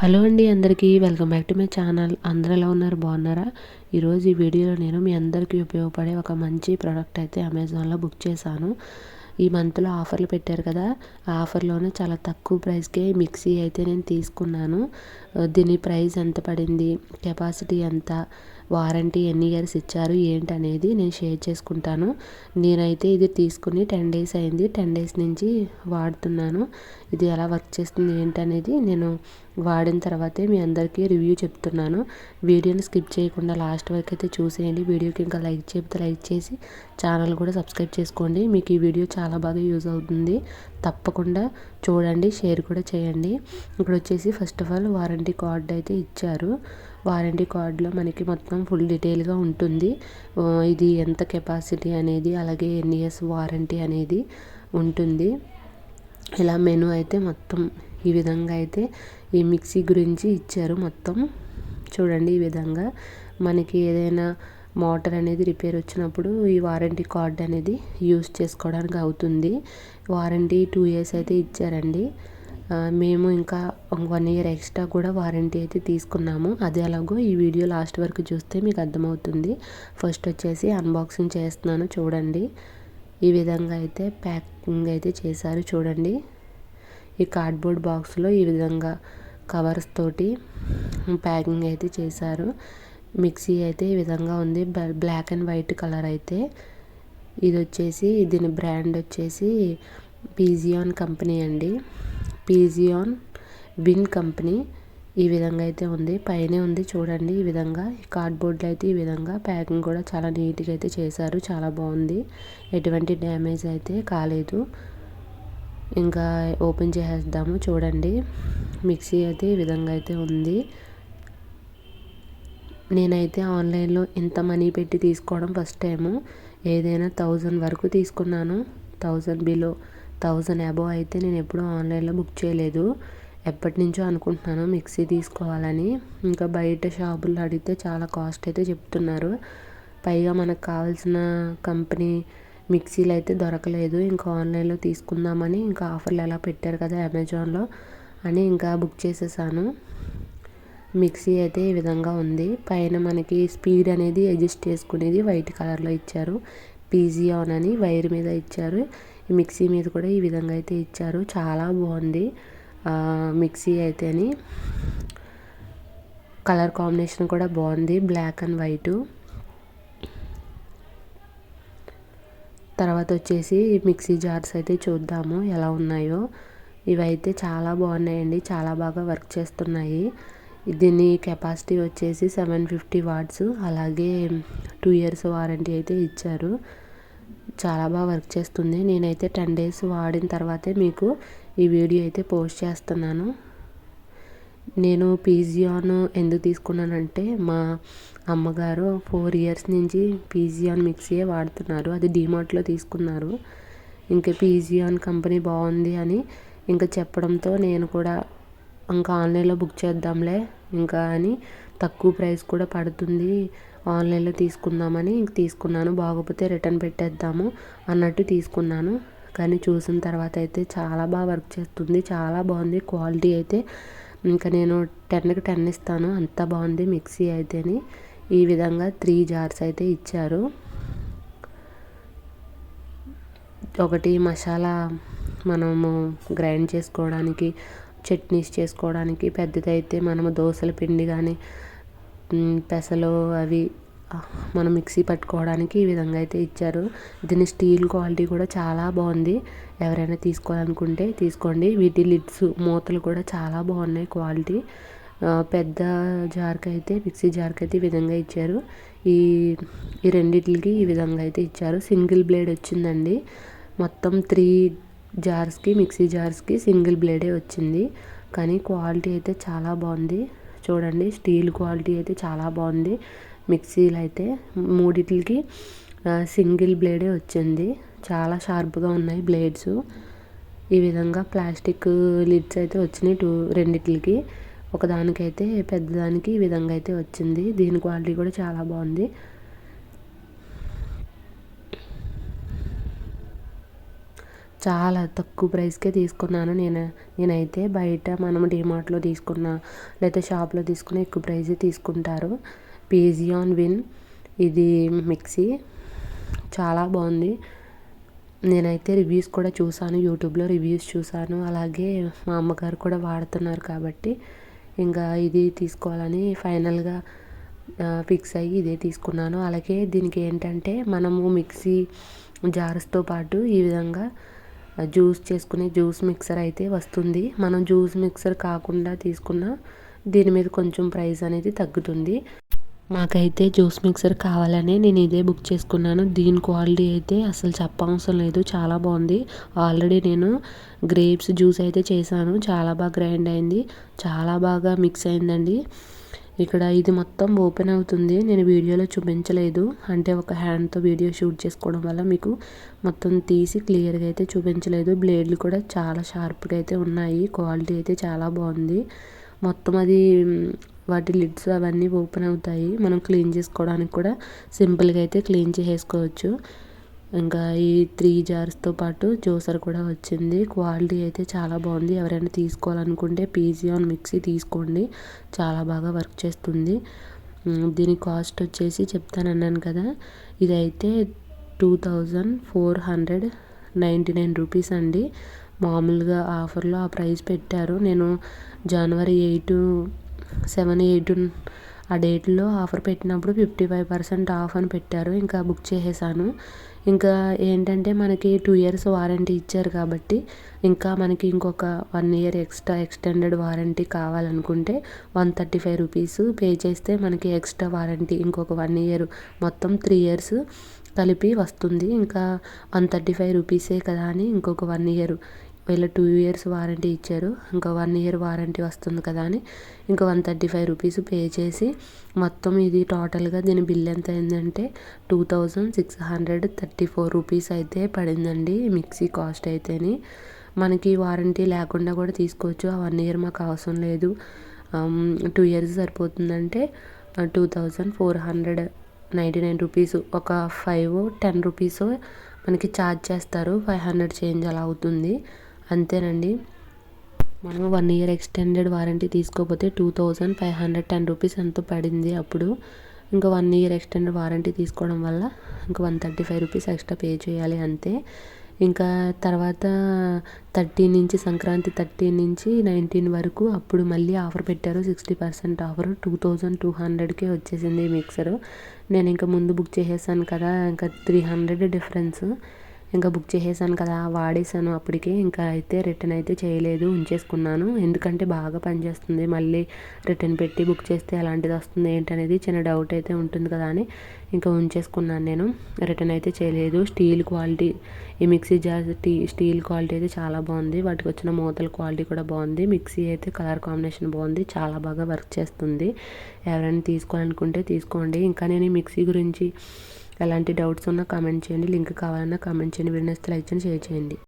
Hello అండి అందరికీ welcome back to my channel. అందరూ ఎలా ఉన్నారు? బాగున్నారా? ఈరోజు ఈ వీడియోలో నేను మీ అందరికీ ఉపయోగపడే ఒక మంచి ప్రోడక్ట్ అయితే అమెజాన్లో బుక్ చేశాను. ఈ మంత్లో ఆఫర్లు పెట్టారు కదా ఆ ఆఫర్లోనే చాలా తక్కువ ప్రైస్కే మిక్సీ అయితే నేను తీసుకున్నాను. దీని ప్రైస్ ఎంత పడింది? కెపాసిటీ ఎంత? వారంటీ ఎన్ని ఇయర్స్ ఇచ్చారు ఏంటి అనేది నేను షేర్ చేసుకుంటాను. నేనైతే ఇది తీసుకుని టెన్ డేస్ అయింది. టెన్ డేస్ నుంచి వాడుతున్నాను. ఇది ఎలా వర్క్ చేస్తుంది ఏంటి అనేది నేను వాడిన తర్వాతే మీ అందరికీ రివ్యూ చెప్తున్నాను. వీడియోని స్కిప్ చేయకుండా లాస్ట్ వరకు అయితే చూసేయండి. వీడియోకి ఇంకా లైక్ చెప్తే లైక్ చేసి ఛానల్ కూడా సబ్స్క్రైబ్ చేసుకోండి. మీకు ఈ వీడియో చాలా బాగా యూజ్ అవుతుంది. తప్పకుండా చూడండి షేర్ కూడా చేయండి. ఇక్కడ వచ్చేసి first of all warranty card అయితే ఇచ్చారు. వారంటీ కార్డులో మనకి మొత్తం ఫుల్ డీటెయిల్గా ఉంటుంది. ఇది ఎంత కెపాసిటీ అనేది అలాగే ఎన్ని ఇయర్స్ వారంటీ అనేది ఉంటుంది. ఇలా మెను అయితే మొత్తం ఈ విధంగా అయితే ఈ మిక్సీ గురించి ఇచ్చారు మొత్తం. చూడండి ఈ విధంగా మనకి ఏదైనా మోటార్ అనేది రిపేర్ వచ్చినప్పుడు ఈ వారంటీ కార్డ్ అనేది యూస్ చేసుకోవడానికి అవుతుంది. వారంటీ టూ ఇయర్స్ అయితే ఇచ్చారండి. మేము ఇంకా వన్ ఇయర్ ఎక్స్ట్రా కూడా వారంటీ అయితే తీసుకున్నాము. అది ఎలాగో ఈ వీడియో లాస్ట్ వరకు చూస్తే మీకు అర్థమవుతుంది. ఫస్ట్ వచ్చేసి అన్బాక్సింగ్ చేస్తున్నాను చూడండి. ఈ విధంగా అయితే ప్యాకింగ్ అయితే చేశారు చూడండి. ఈ కార్డ్బోర్డ్ బాక్స్లో ఈ విధంగా కవర్స్ తోటి ప్యాకింగ్ అయితే చేశారు. మిక్సీ అయితే ఈ విధంగా ఉంది. బ్లాక్ అండ్ వైట్ కలర్ అయితే. ఇది వచ్చేసి దీని బ్రాండ్ వచ్చేసి పీజియాన్ కంపెనీ అండి. Pigeon win company. ఈ విధంగా అయితే ఉంది. పైనే ఉంది చూడండి ఈ విధంగా. కార్డ్బోర్డ్లో అయితే ఈ విధంగా ప్యాకింగ్ కూడా చాలా నీట్గా అయితే చేశారు. చాలా బాగుంది. ఎటువంటి డ్యామేజ్ అయితే కాలేదు. ఇంకా ఓపెన్ చేసేద్దాము చూడండి. మిక్సీ అయితే ఈ విధంగా అయితే ఉంది. నేనైతే ఆన్లైన్లో ఇంత మనీ పెట్టి తీసుకోవడం ఫస్ట్ టైము. ఏదైనా థౌజండ్ వరకు తీసుకున్నాను. థౌజండ్ బిలో థౌజండ్ అబోవ్ అయితే నేను ఎప్పుడూ ఆన్లైన్లో బుక్ చేయలేదు. ఎప్పటి నుంచో అనుకుంటున్నాను మిక్సీ తీసుకోవాలని. ఇంకా బయట షాపుల్లో అడిగితే చాలా కాస్ట్ అయితే చెప్తున్నారు. పైగా మనకు కావాల్సిన కంపెనీ మిక్సీలు అయితే దొరకలేదు. ఇంకా ఆన్లైన్లో తీసుకుందామని ఇంకా ఆఫర్లు ఎలా పెట్టారు కదా అమెజాన్లో అని ఇంకా బుక్ చేసేసాను. మిక్సీ అయితే ఈ విధంగా ఉంది. పైన మనకి స్పీడ్ అనేది అడ్జస్ట్ చేసుకునేది వైట్ కలర్లో ఇచ్చారు. పీజీ ఆన్ అని వైర్ మీద ఇచ్చారు. ఈ మిక్సీ మీద కూడా ఈ విధంగా అయితే ఇచ్చారు. చాలా బాగుంది. మిక్సీ అయితేని. కలర్ కాంబినేషన్ కూడా బాగుంది. Black and white. తర్వాత వచ్చేసి మిక్సీ జార్స్ అయితే చూద్దాము ఎలా ఉన్నాయో. ఇవైతే చాలా బాగున్నాయండి. చాలా బాగా వర్క్ చేస్తున్నాయి. దీని కెపాసిటీ వచ్చేసి సెవెన్ ఫిఫ్టీ వాట్స్ అలాగే టూ ఇయర్స్ వారంటీ అయితే ఇచ్చారు. చాలా బాగా వర్క్ చేస్తుంది. నేనైతే టెన్ డేస్ వాడిన తర్వాతే మీకు ఈ వీడియో అయితే పోస్ట్ చేస్తున్నాను. నేను పీజియాన్ ఎందుకు తీసుకున్నానంటే మా అమ్మగారు ఫోర్ ఇయర్స్ నుంచి పీజియాన్ మిక్సీయే వాడుతున్నారు. అది డిమార్ట్లో తీసుకున్నారు. ఇంకా పీజియాన్ కంపెనీ బాగుంది అని ఇంకా చెప్పడంతో నేను కూడా ఇంకా ఆన్లైన్లో బుక్ చేద్దాంలే ఇంకా అని తక్కువ ప్రైస్ కూడా పడుతుంది. ఆన్లైన్లో తీసుకుందామని తీసుకున్నాను. బాగోపోతే రిటర్న్ పెట్టేద్దాము అన్నట్టు తీసుకున్నాను. కానీ చూసిన తర్వాత అయితే చాలా బాగా వర్క్ చేస్తుంది. చాలా బాగుంది. క్వాలిటీ అయితే ఇంకా నేను టెన్కి టెన్ ఇస్తాను. అంత బాగుంది మిక్సీ అయితేని. ఈ విధంగా త్రీ జార్స్ అయితే ఇచ్చారు. ఒకటి మసాలా మనము గ్రైండ్ చేసుకోవడానికి చట్నీస్ చేసుకోవడానికి పెద్దదైతే మనము దోశల పిండి కానీ పెసలు అవి మనం మిక్సీ పట్టుకోవడానికి ఈ విధంగా అయితే ఇచ్చారు. దీని స్టీల్ క్వాలిటీ కూడా చాలా బాగుంది. ఎవరైనా తీసుకోవాలనుకుంటే తీసుకోండి. వీటి లిడ్స్ మూతలు కూడా చాలా బాగున్నాయి క్వాలిటీ. పెద్ద జార్కి అయితే మిక్సీ జార్కి అయితే ఈ విధంగా ఇచ్చారు. ఈ ఈ రెండిటికి ఈ విధంగా అయితే ఇచ్చారు. సింగిల్ బ్లేడ్ వచ్చిందండి. మొత్తం త్రీ జార్స్కి మిక్సీ జార్స్కి సింగిల్ బ్లేడే వచ్చింది. కానీ క్వాలిటీ అయితే చాలా బాగుంది. చూడండి స్టీల్ క్వాలిటీ అయితే చాలా బాగుంది. మిక్సీలు అయితే మూడిటికి సింగిల్ బ్లేడే వచ్చింది. చాలా షార్ప్గా ఉన్నాయి బ్లేడ్స్. ఈ విధంగా ప్లాస్టిక్ లిడ్స్ అయితే వచ్చినాయి టూ రెండిటికి ఒకదానికైతే పెద్దదానికి ఈ విధంగా అయితే వచ్చింది. దీని క్వాలిటీ కూడా చాలా బాగుంది. చాలా తక్కువ ప్రైస్కే తీసుకున్నాను. నేను నేనైతే బయట మనం డిమార్ట్లో తీసుకున్న లేదా షాప్లో తీసుకున్న ఎక్కువ ప్రైజే తీసుకుంటారు. పీజియాన్ విన్ ఇది మిక్సీ. చాలా బాగుంది. నేనైతే రివ్యూస్ కూడా చూసాను యూట్యూబ్లో రివ్యూస్ చూసాను. అలాగే మా అమ్మగారు కూడా వాడుతున్నారు కాబట్టి ఇంకా ఇది తీసుకోవాలని ఫైనల్గా ఫిక్స్ అయ్యి ఇదే తీసుకున్నాను. అలాగే దీనికి ఏంటంటే మనము మిక్సీ జార్స్తో పాటు ఈ విధంగా జ్యూస్ చేసుకునే జ్యూస్ మిక్సర్ అయితే వస్తుంది. మనం జ్యూస్ మిక్సర్ కాకుండా తీసుకున్న దీని మీద కొంచెం ప్రైస్ అనేది తగ్గుతుంది. మాకైతే జ్యూస్ మిక్సర్ కావాలని నేను ఇదే బుక్ చేసుకున్నాను. దీని క్వాలిటీ అయితే అసలు చెప్పవసరం లేదు. చాలా బాగుంది. ఆల్రెడీ నేను గ్రేప్స్ జ్యూస్ అయితే చేశాను. చాలా బాగా గ్రైండ్ అయింది. చాలా బాగా మిక్స్ అయిందండి. ఇక్కడ ఇది మొత్తం ఓపెన్ అవుతుంది. నేను వీడియోలో చూపించలేదు. అంటే ఒక హ్యాండ్తో వీడియో షూట్ చేసుకోవడం వల్ల మీకు మొత్తం తీసి క్లియర్గా అయితే చూపించలేదు. బ్లేడ్లు కూడా చాలా షార్ప్గా అయితే ఉన్నాయి. క్వాలిటీ అయితే చాలా బాగుంది. మొత్తం అది వాటి లిడ్స్ అవన్నీ ఓపెన్ అవుతాయి. మనం క్లీన్ చేసుకోవడానికి కూడా సింపుల్గా అయితే క్లీన్ చేసేసుకోవచ్చు. ఇంకా ఈ త్రీ జార్స్తో పాటు జ్యూసర్ కూడా వచ్చింది. క్వాలిటీ అయితే చాలా బాగుంది. ఎవరైనా తీసుకోవాలనుకుంటే పీజీ ఆన్ మిక్సీ తీసుకోండి. చాలా బాగా వర్క్ చేస్తుంది. దీని కాస్ట్ వచ్చేసి చెప్తానన్నాను కదా. ఇదైతే two thousand four hundred ninety nine rupees అండి. మామూలుగా ఆఫర్లో ఆ ప్రైస్ పెట్టారు. నేను జనవరి ఎయిట్ సెవెన్ ఎయిట్ ఆ డేట్లో ఆఫర్ పెట్టినప్పుడు ఫిఫ్టీ ఫైవ్ పర్సెంట్ ఆఫ్ అని పెట్టారు. ఇంకా బుక్ చేసేసాను. ఇంకా ఏంటంటే మనకి టూ ఇయర్స్ వారంటీ ఇచ్చారు కాబట్టి ఇంకా మనకి ఇంకొక one year extra extended warranty కావాలనుకుంటే one thirty five rupees pay చేస్తే మనకి ఎక్స్ట్రా వారంటీ ఇంకొక వన్ ఇయర్ మొత్తం త్రీ ఇయర్స్ కలిపి వస్తుంది. ఇంకా వన్ థర్టీ ఫైవ్ రూపీసే కదా అని ఇంకొక వన్ ఇయర్ వీళ్ళు టూ ఇయర్స్ వారంటీ ఇచ్చారు ఇంకా వన్ ఇయర్ వారంటీ వస్తుంది కదా అని ఇంకా one thirty five rupees pay చేసి మొత్తం ఇది టోటల్గా దీని బిల్ ఎంత అయిందంటే two thousand six hundred thirty four rupees అయితే పడిందండి మిక్సీ కాస్ట్ అయితేని. మనకి వారంటీ లేకుండా కూడా తీసుకోవచ్చు ఆ వన్ ఇయర్ మాకు అవసరం లేదు. Two years సరిపోతుందంటే two thousand four hundred ninety nine rupees ఒక ఫైవ్ టెన్ రూపీస్ మనకి ఛార్జ్ చేస్తారు ఫైవ్ హండ్రెడ్ చేంజ్ అలా అవుతుంది. అంతేనండి. మనం వన్ ఇయర్ ఎక్స్టెండెడ్ వారంటీ తీసుకోకపోతే two thousand five hundred ten rupees ఎంతో పడింది అప్పుడు. ఇంకా వన్ ఇయర్ ఎక్స్టెండెడ్ వారంటీ తీసుకోవడం వల్ల ఇంకా one thirty five rupees extra pay చేయాలి అంతే. ఇంకా తర్వాత థర్టీన్ నుంచి సంక్రాంతి థర్టీ నుంచి నైన్టీన్ వరకు అప్పుడు మళ్ళీ ఆఫర్ పెట్టారు. Sixty percent offer. Two thousand two హండ్రెడ్కే వచ్చేసింది మిక్సర్. నేను ఇంకా ముందు బుక్ చేసేసాను కదా ఇంకా త్రీ హండ్రెడ్ డిఫరెన్స్. ఇంకా బుక్ చేసేసాను కదా వాడేసాను అప్పటికే. ఇంకా అయితే రిటర్న్ అయితే చేయలేదు ఉంచేసుకున్నాను. ఎందుకంటే బాగా పనిచేస్తుంది మళ్ళీ రిటర్న్ పెట్టి బుక్ చేస్తే ఎలాంటిది వస్తుంది ఏంటనేది చిన్న డౌట్ అయితే ఉంటుంది కదా అని ఇంకా ఉంచేసుకున్నాను నేను. రిటర్న్ అయితే చేయలేదు. స్టీల్ క్వాలిటీ ఈ మిక్సీ జార్ టీ స్టీల్ క్వాలిటీ అయితే చాలా బాగుంది. వాటికి వచ్చిన మూతల క్వాలిటీ కూడా బాగుంది. మిక్సీ అయితే కలర్ కాంబినేషన్ బాగుంది. చాలా బాగా వర్క్ చేస్తుంది. ఎవరైనా తీసుకోవాలనుకుంటే తీసుకోండి. ఇంకా నేను ఈ మిక్సీ గురించి ఎలాంటి డౌట్స్ ఉన్నా కామెంట్ చేయండి. లింక్ కావాలన్నా కామెంట్ చేయండి. వీడియో లైక్ చేయండి షేర్ చేయండి.